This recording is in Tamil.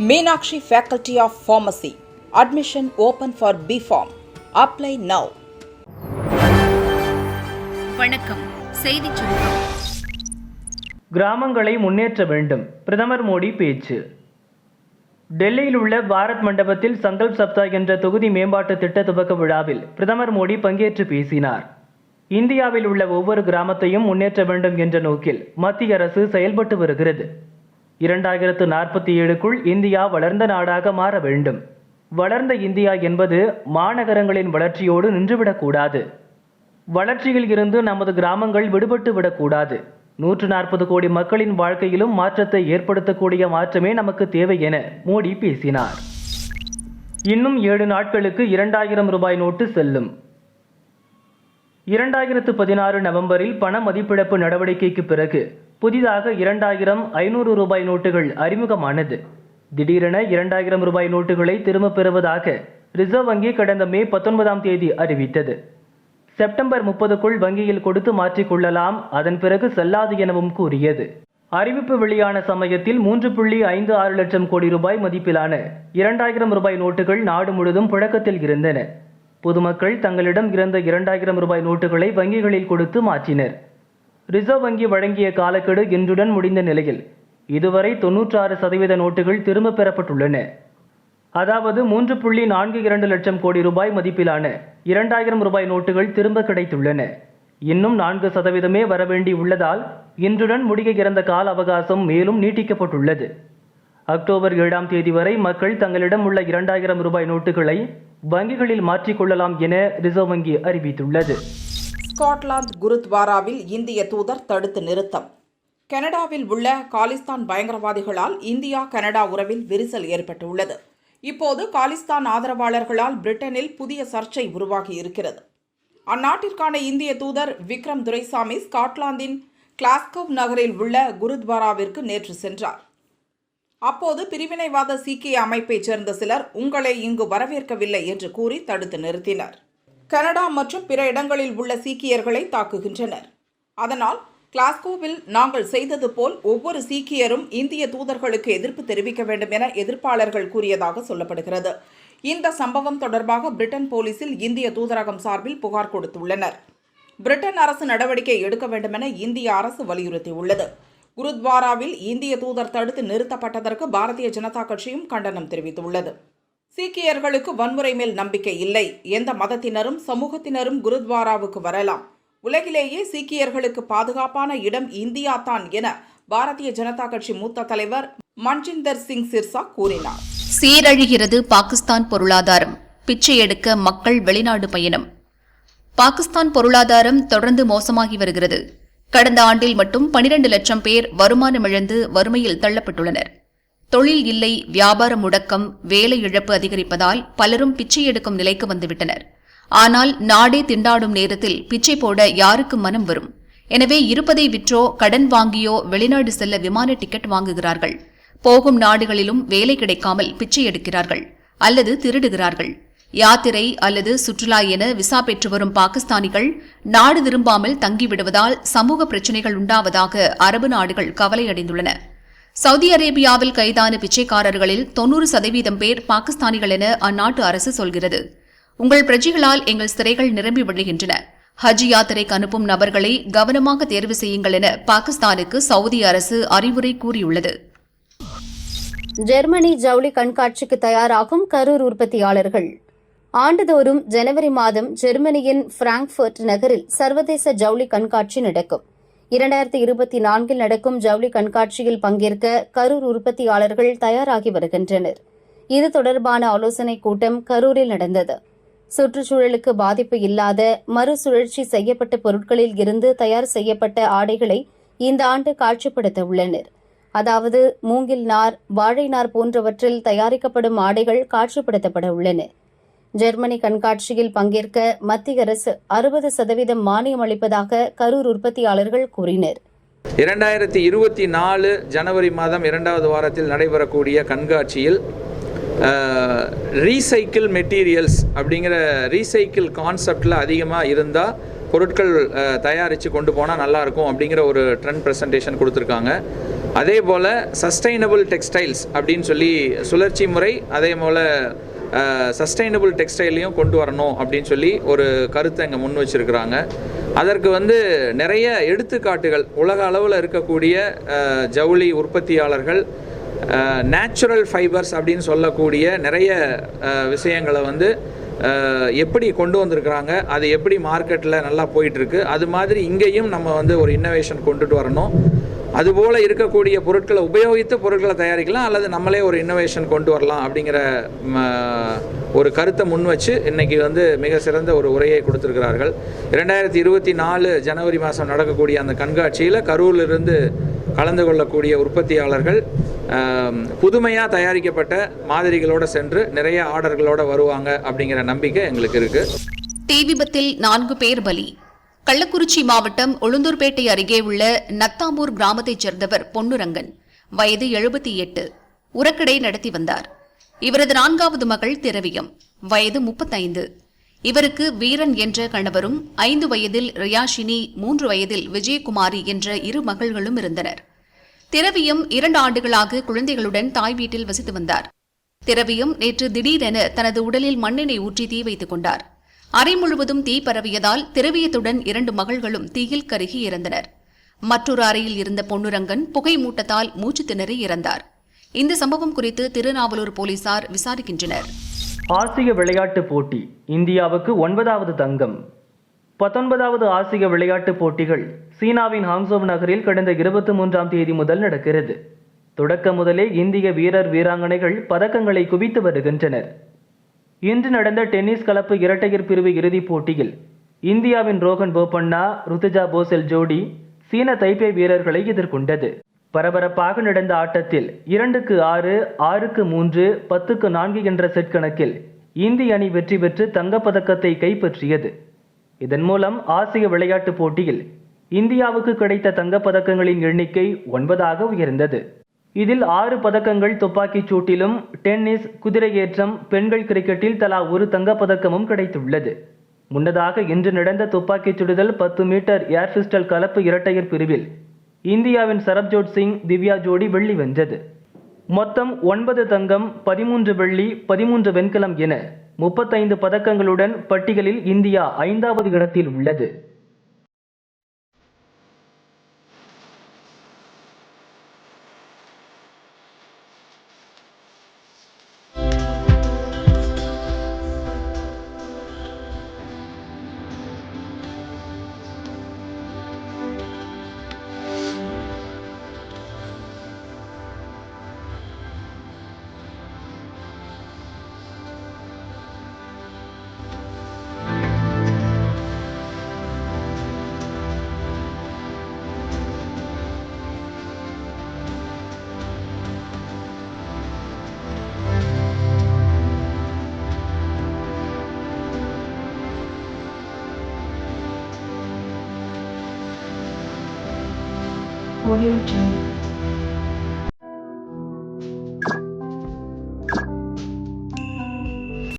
Meenakshi Faculty of Pharmacy. Admission open for BPharm. Apply now. வணக்கம் செய்திச் சுருக்கம் கிராமங்களை முன்னேற்ற வேண்டும் பிரதமர் மோடி பேச்சு டெல்லியில் உள்ள பாரத் மண்டபத்தில் சங்கல்ப் சப்தா என்ற தொகுதி மேம்பாட்டு திட்ட துவக்க விழாவில் பிரதமர் மோடி பங்கேற்று பேசினார் இந்தியாவில் உள்ள ஒவ்வொரு கிராமத்தையும் முன்னேற்ற வேண்டும் என்ற நோக்கில் மத்திய அரசு செயல்பட்டு வருகிறது இரண்டாயிரத்து நாற்பத்தி ஏழுக்குள் இந்தியா வளர்ந்த நாடாக மாற வேண்டும். வளர்ந்த இந்தியா என்பது மாநகரங்களின் வளர்ச்சியோடு நின்றுவிடக்கூடாது. வளர்ச்சியில் இருந்து நமது கிராமங்கள் விடுபட்டு விடக்கூடாது. நூற்று நாற்பது கோடி மக்களின் வாழ்க்கையிலும் மாற்றத்தை ஏற்படுத்தக்கூடிய மாற்றமே நமக்கு தேவை என மோடி பேசினார். இன்னும் ஏழு நாட்களுக்கு இரண்டாயிரம் ரூபாய் நோட்டு செல்லும். இரண்டாயிரத்து பதினாறு நவம்பரில் பண மதிப்பிழப்பு நடவடிக்கைக்கு பிறகு புதிதாக இரண்டாயிரம் ஐநூறு ரூபாய் நோட்டுகள் அறிமுகமானது. திடீரென இரண்டாயிரம் ரூபாய் நோட்டுகளை திரும்பப் பெறுவதாக ரிசர்வ் வங்கி கடந்த மே பத்தொன்பதாம் தேதி அறிவித்தது. செப்டம்பர் முப்பதுக்குள் வங்கியில் கொடுத்து மாற்றிக்கொள்ளலாம் அதன் பிறகு செல்லாது எனவும் கூறியது. அறிவிப்பு வெளியான சமயத்தில் மூன்று புள்ளி ஐந்து ஆறு லட்சம் கோடி ரூபாய் மதிப்பிலான இரண்டாயிரம் ரூபாய் நோட்டுகள் நாடு முழுதும் புழக்கத்தில் இருந்தன. பொதுமக்கள் தங்களிடம் இருந்த இரண்டாயிரம் ரூபாய் நோட்டுகளை வங்கிகளில் கொடுத்து மாற்றினர். ரிசர்வ் வங்கி வழங்கிய காலக்கெடு இன்றுடன் முடிந்த நிலையில் இதுவரை தொன்னூற்றாறு சதவீத நோட்டுகள் திரும்பப் பெறப்பட்டுள்ளன. அதாவது மூன்று புள்ளி நான்கு இரண்டு லட்சம் கோடி ரூபாய் மதிப்பிலான இரண்டாயிரம் ரூபாய் நோட்டுகள் திரும்ப கிடைத்துள்ளன. இன்னும் நான்கு சதவீதமே வரவேண்டி உள்ளதால் இன்றுடன் முடிய இறந்த கால அவகாசம் மேலும் நீட்டிக்கப்பட்டுள்ளது. அக்டோபர் ஏழாம் தேதி வரை மக்கள் தங்களிடம் உள்ள இரண்டாயிரம் ரூபாய் நோட்டுகளை வங்கிகளில் மாற்றிக்கொள்ளலாம் என ரிசர்வ் வங்கி அறிவித்துள்ளது. ஸ்காட்லாந்து குருத்வாராவில் இந்திய தூதர் தடுத்து நிறுத்தம். கனடாவில் உள்ள காலிஸ்தான் பயங்கரவாதிகளால் இந்தியா கனடா உறவில் விரிசல் ஏற்பட்டுள்ளது. இப்போது காலிஸ்தான் ஆதரவாளர்களால் பிரிட்டனில் புதிய சர்ச்சை உருவாகி இருக்கிறது. அந்நாட்டிற்கான இந்திய தூதர் விக்ரம் துரைசாமி ஸ்காட்லாந்தின் கிளாஸ்கோவ் நகரில் உள்ள குருத்வாராவிற்கு நேற்று சென்றார். அப்போது பிரிவினைவாத சீக்கிய அமைப்பைச் சேர்ந்த சிலர் உங்களை இங்கு வரவேற்கவில்லை என்று கூறி தடுத்து நிறுத்தினர். கனடா மற்றும் பிற இடங்களில் உள்ள சீக்கியர்களை தாக்குகின்றனர். அதனால் கிளாஸ்கோவில் நாங்கள் செய்தது போல் ஒவ்வொரு சீக்கியரும் இந்திய தூதர்களுக்கு எதிர்ப்பு தெரிவிக்க வேண்டும் என எதிர்ப்பாளர்கள் கூறியதாக சொல்லப்படுகிறது. இந்த சம்பவம் தொடர்பாக பிரிட்டன் போலீசில் இந்திய தூதரகம் சார்பில் புகார் கொடுத்துள்ளனர். பிரிட்டன் அரசு நடவடிக்கை எடுக்க வேண்டுமென இந்திய அரசு வலியுறுத்தியுள்ளது. குருத்வாராவில் இந்திய தூதர் தடுத்து நிறுத்தப்பட்டதற்கு பாரதிய ஜனதா கட்சியும் கண்டனம் தெரிவித்துள்ளது. சீக்கியர்களுக்கு வன்முறை மேல் நம்பிக்கை இல்லை. எந்த மதத்தினரும் சமூகத்தினரும் குருத்வாராவுக்கு வரலாம். உலகிலேயே சீக்கியர்களுக்கு பாதுகாப்பான இடம் இந்தியா தான் என பாரதிய ஜனதா கட்சி மூத்த தலைவர் மன்ஜிந்தர் சிங் சிர்சா கூறினார். சீரழிகிறது பாகிஸ்தான் பொருளாதாரம். பிச்சை எடுக்க மக்கள் வெளிநாடு பயணம். பாகிஸ்தான் பொருளாதாரம் தொடர்ந்து மோசமாகி வருகிறது. கடந்த ஆண்டில் மட்டும் 12 லட்சம் பேர் வருமானம் இழந்து வறுமையில் தள்ளப்பட்டுள்ளனர். தொழில் இல்லை வியாபார முடக்கம் வேலை இழப்பு அதிகரிப்பதால் பலரும் பிச்சை எடுக்கும் நிலைக்கு வந்துவிட்டனர். ஆனால் நாடே திண்டாடும் நேரத்தில் பிச்சை போட யாருக்கு மனம் வரும்? எனவே இருப்பதை விற்றோ கடன் வாங்கியோ வெளிநாடு செல்ல விமான டிக்கெட் வாங்குகிறார்கள். போகும் நாடுகளிலும் வேலை கிடைக்காமல் பிச்சை எடுக்கிறார்கள். அல்லது திருடுகிறார்கள். யாத்திரை அல்லது சுற்றுலா என விசா பெற்று வரும் பாகிஸ்தானிகள் நாடு திரும்பாமல் தங்கிவிடுவதால் சமூக பிரச்சினைகள் உண்டாவதாக அரபு நாடுகள் கவலையடைந்துள்ளன. சவுதி அரேபியாவில் கைதான பிச்சைக்காரர்களில் தொன்னூறு சதவீதம் பேர் பாகிஸ்தானிகள் என அந்நாட்டு அரசு சொல்கிறது. உங்கள் பிரஜைகளால் எங்கள் சிறைகள் நிரம்பி விடுகின்றன ஹஜ் யாத்திரைக்கு அனுப்பும் நபர்களை கவனமாக தேர்வு செய்யுங்கள் என பாகிஸ்தானுக்கு சவுதி அரசு அறிவுரை கூறியுள்ளது. ஜெர்மனி ஜவுளி கண்காட்சிக்கு தயாராகும் கரூர் உற்பத்தியாளர்கள். ஆண்டுதோறும் ஜனவரி மாதம் ஜெர்மனியின் பிராங்க்ஃபர்ட் நகரில் சர்வதேச ஜவுளி கண்காட்சி நடக்கும். இரண்டாயிரத்தி இருபத்தி நான்கில் நடக்கும் ஜவுளி கண்காட்சியில் பங்கேற்க கரூர் உற்பத்தியாளர்கள் தயாராகி வருகின்றனர். இது தொடர்பான ஆலோசனைக் கூட்டம் கரூரில் நடந்தது. சுற்றுச்சூழலுக்கு பாதிப்பு இல்லாத மறுசுழற்சி செய்யப்பட்ட பொருட்களில் இருந்து தயார் செய்யப்பட்ட ஆடைகளை இந்த ஆண்டு காட்சிப்படுத்த உள்ளனர். அதாவது மூங்கில் நார் வாழை நார் போன்றவற்றில் தயாரிக்கப்படும் ஆடைகள் காட்சிப்படுத்தப்பட உள்ளன. ஜெர்மனி கண்காட்சியில் பங்கேற்க மத்திய அரசு அறுபது சதவீதம் மானியம் அளிப்பதாக கரூர் உற்பத்தியாளர்கள் கூறினர். இரண்டாயிரத்தி இருபத்தி நாலு ஜனவரி மாதம் இரண்டாவது வாரத்தில் நடைபெறக்கூடிய கண்காட்சியில் ரீசைக்கிள் மெட்டீரியல்ஸ் அப்படிங்கிற ரீசைக்கிள் கான்செப்டில் அதிகமாக இருந்தால் பொருட்கள் தயாரித்து கொண்டு போனால் நல்லாயிருக்கும் அப்படிங்கிற ஒரு ட்ரெண்ட் ப்ரெசன்டேஷன் கொடுத்துருக்காங்க. அதே போல் சஸ்டைனபிள் டெக்ஸ்டைல்ஸ் அப்படின்னு சொல்லி சுழற்சி முறை அதே போல் சஸ்டைனபிள் டெக்ஸ்டைலையும் கொண்டு வரணும் அப்படின்னு சொல்லி ஒரு கருத்தை இங்கே முன் வச்சிருக்கிறாங்க. அதற்கு வந்து நிறைய எடுத்துக்காட்டுகள். உலக அளவில் இருக்கக்கூடிய ஜவுளி உற்பத்தியாளர்கள் நேச்சுரல் ஃபைபர்ஸ் அப்படின்னு சொல்லக்கூடிய நிறைய விஷயங்களை வந்து எப்படி கொண்டு வந்திருக்கிறாங்க அது எப்படி மார்க்கெட்டில் நல்லா போயிட்டுருக்கு அது மாதிரி இங்கேயும் நம்ம வந்து ஒரு இன்னோவேஷன் கொண்டுட்டு வரணும். அதுபோல் இருக்கக்கூடிய பொருட்களை உபயோகித்து பொருட்களை தயாரிக்கலாம் அல்லது நம்மளே ஒரு இன்னோவேஷன் கொண்டு வரலாம் அப்படிங்கிற ஒரு கருத்தை முன் வச்சு இன்றைக்கி வந்து மிக சிறந்த ஒரு உரையை கொடுத்துருக்கிறார்கள். இரண்டாயிரத்தி இருபத்தி நாலு ஜனவரி மாதம் நடக்கக்கூடிய அந்த கண்காட்சியில் கரூரிலிருந்து கலந்து கொள்ளக்கூடிய உற்பத்தியாளர்கள் புதுமையாக தயாரிக்கப்பட்ட மாதிரிகளோடு சென்று நிறைய ஆர்டர்களோடு வருவாங்க அப்படிங்கிற நம்பிக்கை எங்களுக்கு இருக்குது தீ விபத்தில் நான்கு பேர் பலி. கள்ளக்குறிச்சி மாவட்டம் உளுந்தூர்பேட்டை அருகே உள்ள நத்தாமூர் கிராமத்தைச் சேர்ந்தவர் பொன்னுரங்கன். வயது எழுபத்தி எட்டு. உரக்கடை நடத்தி வந்தார். இவரது நான்காவது மகள் திரவியம். வயது முப்பத்தைந்து. இவருக்கு வீரன் என்ற கணவரும் ஐந்து வயதில் ரியாஷினி மூன்று வயதில் விஜயகுமாரி என்ற இரு மகள்களும் இருந்தனர். திரவியம் இரண்டு ஆண்டுகளாக குழந்தைகளுடன் தாய் வீட்டில் வசித்து வந்தார். திரவியம் நேற்று திடீரென தனது உடலில் மண்ணெண்ணெய் ஊற்றி தீ வைத்துக் கொண்டார். அறை முழுவதும் தீ பரவியதால் திரவியத்துடன் இரண்டு மகள்களும் தீயில் கருகி இறந்தனர். மற்றொரு அறையில் இருந்த பொன்னுரங்கன் புகை மூட்டத்தால் மூச்சு திணறி இறந்தார். இந்த சம்பவம் குறித்து திருநாவலூர் போலீசார் விசாரிக்கின்றனர். ஆசிய விளையாட்டுப் போட்டி இந்தியாவுக்கு ஒன்பதாவது தங்கம். பத்தொன்பதாவது ஆசிய விளையாட்டுப் போட்டிகள் சீனாவின் ஹாங்சோவ் நகரில் கடந்த இருபத்தி மூன்றாம் தேதி முதல் நடக்கிறது. தொடக்க முதலே இந்திய வீரர் வீராங்கனைகள் பதக்கங்களை குவித்து வருகின்றனர். இன்று நடந்த டென்னிஸ் கலப்பு இரட்டையர் பிரிவு இறுதிப் போட்டியில் இந்தியாவின் ரோகன் போபண்ணா ருத்துஜா போசெல் ஜோடி சீன தைப்பே வீரர்களை எதிர்கொண்டது. பரபரப்பாக நடந்த ஆட்டத்தில் இரண்டுக்கு ஆறு ஆறுக்கு மூன்று பத்துக்கு நான்கு என்ற செட் கணக்கில் இந்திய அணி வெற்றி பெற்று தங்கப்பதக்கத்தை கைப்பற்றியது. இதன் மூலம் ஆசிய விளையாட்டுப் போட்டியில் இந்தியாவுக்கு கிடைத்த தங்கப்பதக்கங்களின் எண்ணிக்கை ஒன்பதாக உயர்ந்தது. இதில் ஆறு பதக்கங்கள் துப்பாக்கிச் சூட்டிலும் டென்னிஸ் குதிரையேற்றம் பெண்கள் கிரிக்கெட்டில் தலா ஒரு தங்கப்பதக்கமும் கிடைத்துள்ளது. முன்னதாக இன்று நடந்த துப்பாக்கிச் சுடுதல் பத்து மீட்டர் ஏர் பிஸ்டல் கலப்பு இரட்டையர் பிரிவில் இந்தியாவின் சரப்ஜோத் சிங் திவ்யா ஜோடி வெள்ளி வென்றது. மொத்தம் ஒன்பது தங்கம் பதிமூன்று வெள்ளி பதிமூன்று வெண்கலம் என முப்பத்தைந்து பதக்கங்களுடன் பட்டியலில் இந்தியா ஐந்தாவது இடத்தில் உள்ளது. Audio Joe.